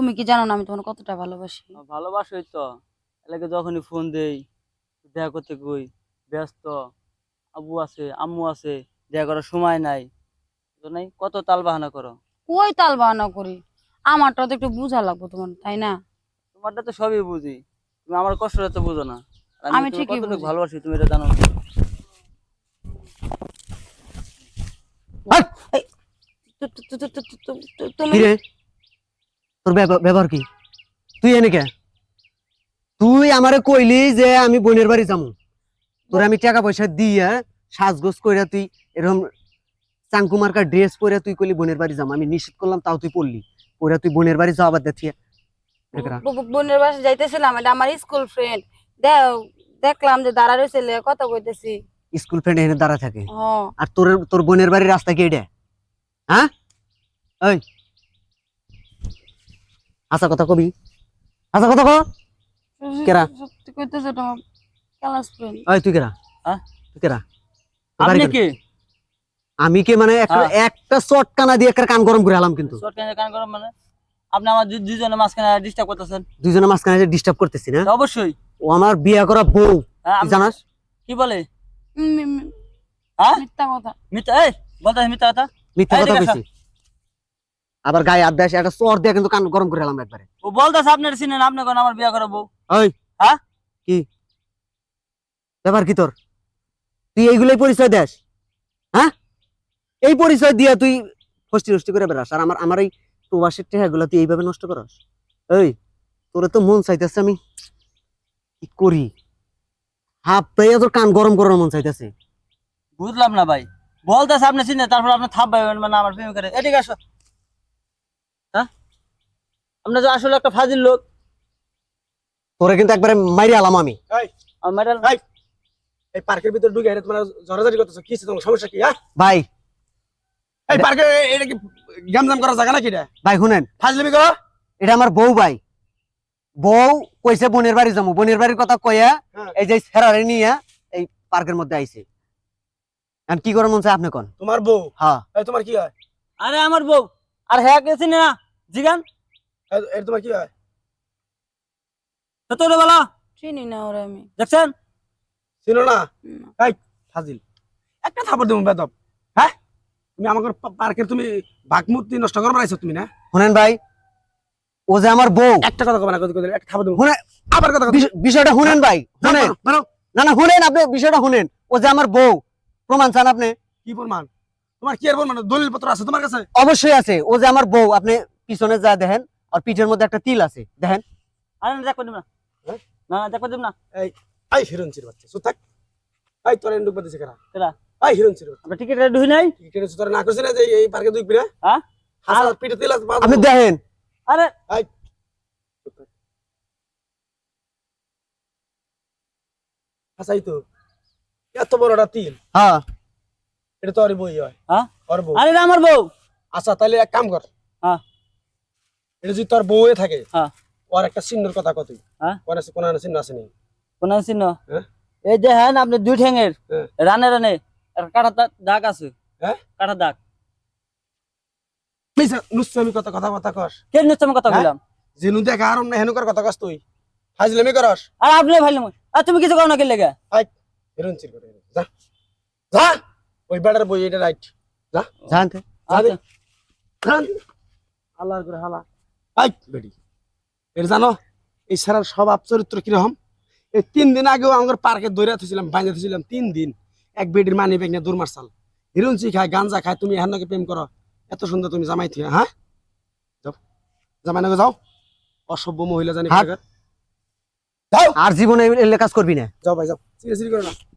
তুমি কি জানো না আমি তোমার কতটা ভালোবাসি ভালোবাসোই তো এলাকে যখনই ফোন দেই দেখা করতে কই ব্যস্ত আবু আছে আম্মু আছে দেখা করার সময় নাই নাই কত তাল বাহানা করো কই তাল বাহানা করি আমারটা তো একটু বোঝা লাগবো তোমার তাই না তোমারটা তো সবই বুঝি তুমি আমার কষ্টটা তো বুঝো না আমি ঠিকই ভালোবাসি তুমি এটা জানো তুমি তোর ব্যবহার কি? তুই এনে কে? তুই আমারে কইলি যে আমি বোনের বাড়ি যাব তোর আমি টাকা পয়সা দিয়ে সাজগোজ কইরা তুই এরকম চাঙ্কুমার্কা ড্রেস পরে তুই কইলি বোনের বাড়ি যাব আমি নিশ্চিত করলাম তাও তুই পড়লি। পরে তুই বোনের বাড়ি যাওয়া বাদ দেখিয়ে বোনের বাসায় যাইতেছিলাম এটা আমার স্কুল ফ্রেন্ড দেখলাম যে দাঁড়া রয়েছে কথা কইতেছি। স্কুল ফ্রেন্ড এখানে দাঁড়া থাকে। আর তোর তোর বোনের বাড়ির রাস্তা কি এটা হ্যাঁ? ওই। আশা কথা কবি? আশা কথা ক কেরা? সত্যি কইতেছে ক্লাস ফ্রেন্ড। ওই তুই কেরা? হ্যাঁ? তুই কেরা? আপনি? কি? আমি কি মানে একটা হ্যাঁ। একটা চটকানা দিয়ে একটা কান গরম করে আলাম কিন্তু। শর্ট কান করো মানে? আপনি আমার দু- দুজনের মাঝখানে ডিস্টার্ব করতেছেন। মাঝখানে ডিস্টার্ব করতেছি না? অবশ্যই। ও আমার বিয়া করা বউ। হ্যাঁ, জানাস? কি বলে? হ্যাঁ? মিথ্যা কথা। মিথ্যা এই বলতে মিথ্যা কথা। মিথ্যা কথা কইছি। আবার গায়ে হাত দেয় একটা চর দিয়ে কিন্তু কান গরম করে আলাম একবারে। ও বলতেছে আপনার চিনেন আপনি কোন আমার বিয়া করাবো? ওই হ্যাঁ? কি? ব্যাপার কি তোর? তুই এইগুলোই পরিচয় দেস? হ্যাঁ? এই পরিচয় দিয়া তুই ফষ্টি ফষ্টি করে বেড়াস আর আমার আমার এই প্রবাসের টেহাগুলো তুই এইভাবে নষ্ট করস? এই তোরে তো মন চাইতেছে আমি কি করি? হাফ পাইয়া তোর কান গরম করার মন চাইতেছে। বুঝলাম না ভাই। বলতেছে আপনি চিনে তারপর আপনি থাপ ভাই মানে আমার প্রেম করে এদিকে আসো। আপনি তো আসলে একটা ফাজিল লোক। তোরে কিন্তু একবারে মাইরে আলাম আমি। এই পার্কের ভিতরে ঢুকে তোমরা জড়াজড়ি করতেছো কি তোমার? সমস্যা কি হ্যাঁ? ভাই। এই পার্কে এটা কি গ্যামজাম করার জায়গা নাকি এটা? ভাই শুনেন। ফাজলিমি করো। এটা আমার বউ ভাই। বউ কইছে বোনের বাড়ি যাব বোনের বাড়ির কথা কইয়া হ্যাঁ। এই যে ফেরারে নিয়ে এই পার্কের মধ্যে আইছে। এখন কি করে মন চায় আপনি কোন? তোমার বউ? হ্যাঁ। এই তোমার কি হয়? আরে আমার বউ। আর হ্যাঁ চিনে না? জিগান। এই তোমার কি হয়। তো তোরে বলো। চিনি না ওরা আমি। দেখছেন? চিনো না। ফাজিল। একটা থাপড় দেবো বেদব। হ্যাঁ? তুমি আমাকে পার্কের তুমি ভাগমূর্তি নষ্ট করবার আইছো তুমি না? শুনেন ভাই ও যে আমার বউ। একটা কথা কবে না কথা একটা থাপড় দেবো। শুনে- আবার কথা বিষয়টা শুনেন ভাই শুনেন। না না শুনেন আপনি বিষয়টা শুনেন। ও যে আমার বউ। প্রমাণ চান আপনি? কি প্রমাণ? তোমার কি আর প্রমাণ? দলিল পত্র আছে তোমার কাছে? অবশ্যই আছে। ও যে আমার বউ আপনি পিছনে যা দেখেন। আর পিঠের মধ্যে একটা তিল আছে দেখেন। আরে না দেখো দিব না। হ্যাঁ? না না দেখো দিব না। আই হিরণচির বাচ্চা সুত থাক। আই তোর এন্ডুক বাদিছে কারা? কেডা? আই হিরণচির বাচ্চা। আমরা টিকিট রেডি হই নাই? কি কেটেছে তোর না করছিস না যে এই পার্কে দুই পিরা হ্যাঁ? হাসার পিঠে তেল আছে আপনি দেখেন। আরে আই হাসাই তো। এত বড় একটা তিল। হ্যাঁ। এটা তো ওর বই হয়। হ্যাঁ? ওর বউ আরে এটা আমার বউ। আচ্ছা তাহলে এক কাম কর। হ্যাঁ। এটা যদি তোর বউয়ে থাকে হ্যাঁ। ওর একটা চিহ্নের কথা কতই হ্যাঁ? কোন আছে কোন চিহ্ন আছে নি কোন চিহ্ন? হ্যাঁ? এই যে হ্যাঁ আপনি দুই ঠ্যাঙের। রানে রানে কাটা দাগ আছে। হ্যাঁ? কাটা দাগ। নুসমি কথা কথা কথা কস? কে নিশ্চয় কথা? বললাম জিনু দেখা আর না হেনুকার কথা কস তুই। ফাজলামি করস। আর আপনি ভাইলে আর তুমি কিছু করো না কে লেগে? হিরণ চির করে যা। যা। ওই বেড়ার বই এটা রাইট জানতে। আরে আল্লাহর করে হালা। বেডি। জানো এই সারার স্বভাব চরিত্র কীরকম? এই তিন দিন আগেও আমার পার্কে দৌড়ে থুছিলাম বাইরে থুছিলাম তিন দিন। এক বেডির মানি ব্যাগ নিয়ে দৌড় মারছাল হিরুঞ্চি খায় গাঞ্জা খায় তুমি এখান থেকে প্রেম করো। এত সুন্দর তুমি জামাই থিয়া হ্যাঁ? যাও। যাও। অসভ্য মহিলা জানি আর জীবনে এলে কাজ করবি না। যাও ভাই যাও। সিরি সিরি করো না।